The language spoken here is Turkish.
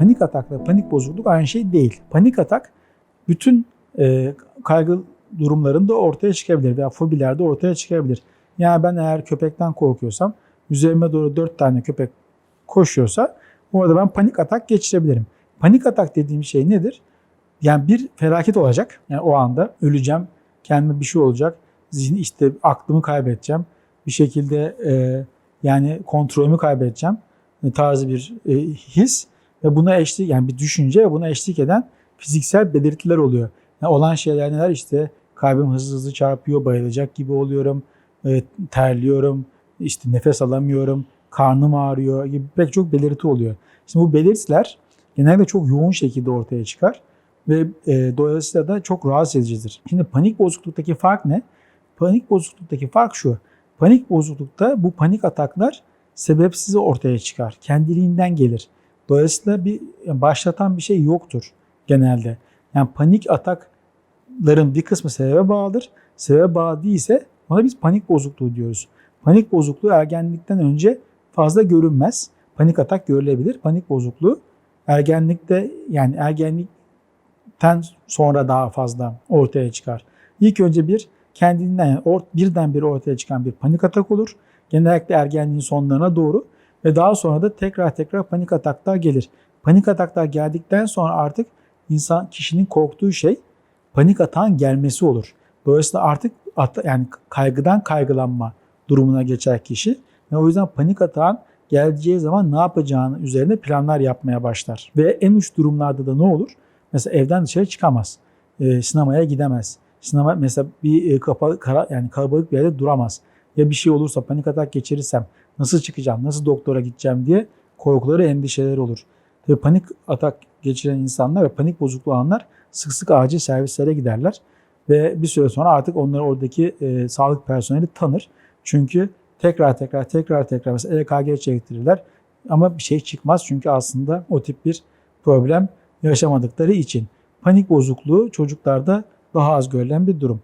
panik atakla panik bozukluk aynı şey değil. Panik atak bütün e, kaygı durumlarında ortaya çıkabilir veya fobilerde ortaya çıkabilir. Yani ben eğer köpekten korkuyorsam üzerime doğru dört tane köpek koşuyorsa orada ben panik atak geçirebilirim. Panik atak dediğim şey nedir? Yani bir felaket olacak. Yani o anda öleceğim, kendime bir şey olacak. Zihni işte aklımı kaybedeceğim. Bir şekilde e, yani kontrolümü kaybedeceğim e, tarzı bir e, his ve buna eşlik yani bir düşünce buna eşlik eden fiziksel belirtiler oluyor. Yani olan şeyler neler işte kalbim hızlı hızlı çarpıyor, bayılacak gibi oluyorum, e, terliyorum, işte nefes alamıyorum, karnım ağrıyor gibi pek çok belirti oluyor. Şimdi bu belirtiler genelde çok yoğun şekilde ortaya çıkar ve e, dolayısıyla da çok rahatsız edicidir. Şimdi panik bozukluktaki fark ne? Panik bozukluktaki fark şu. Panik bozuklukta bu panik ataklar sebepsiz ortaya çıkar. Kendiliğinden gelir. Dolayısıyla bir başlatan bir şey yoktur genelde. Yani panik atakların bir kısmı sebebe bağlıdır. Sebebe bağlı değilse ona biz panik bozukluğu diyoruz. Panik bozukluğu ergenlikten önce fazla görünmez. Panik atak görülebilir. Panik bozukluğu ergenlikte yani ergenlikten sonra daha fazla ortaya çıkar. İlk önce bir kendinden yani birdenbire ortaya çıkan bir panik atak olur. Genellikle ergenliğin sonlarına doğru ve daha sonra da tekrar tekrar panik ataklar gelir. Panik ataklar geldikten sonra artık insan kişinin korktuğu şey panik atağın gelmesi olur. Dolayısıyla artık at, yani kaygıdan kaygılanma durumuna geçer kişi ve o yüzden panik atağın geleceği zaman ne yapacağını üzerine planlar yapmaya başlar. Ve en uç durumlarda da ne olur? Mesela evden dışarı çıkamaz. E, sinemaya gidemez. Sinema mesela bir e, kapalı kara, yani kalabalık bir yerde duramaz. Ya bir şey olursa panik atak geçirirsem nasıl çıkacağım, nasıl doktora gideceğim diye korkuları, endişeleri olur. Tabii panik atak geçiren insanlar ve panik bozukluğu olanlar sık sık acil servislere giderler. Ve bir süre sonra artık onları oradaki e, sağlık personeli tanır. Çünkü tekrar tekrar tekrar tekrar mesela EKG çektirirler ama bir şey çıkmaz çünkü aslında o tip bir problem yaşamadıkları için. Panik bozukluğu çocuklarda daha az görülen bir durum.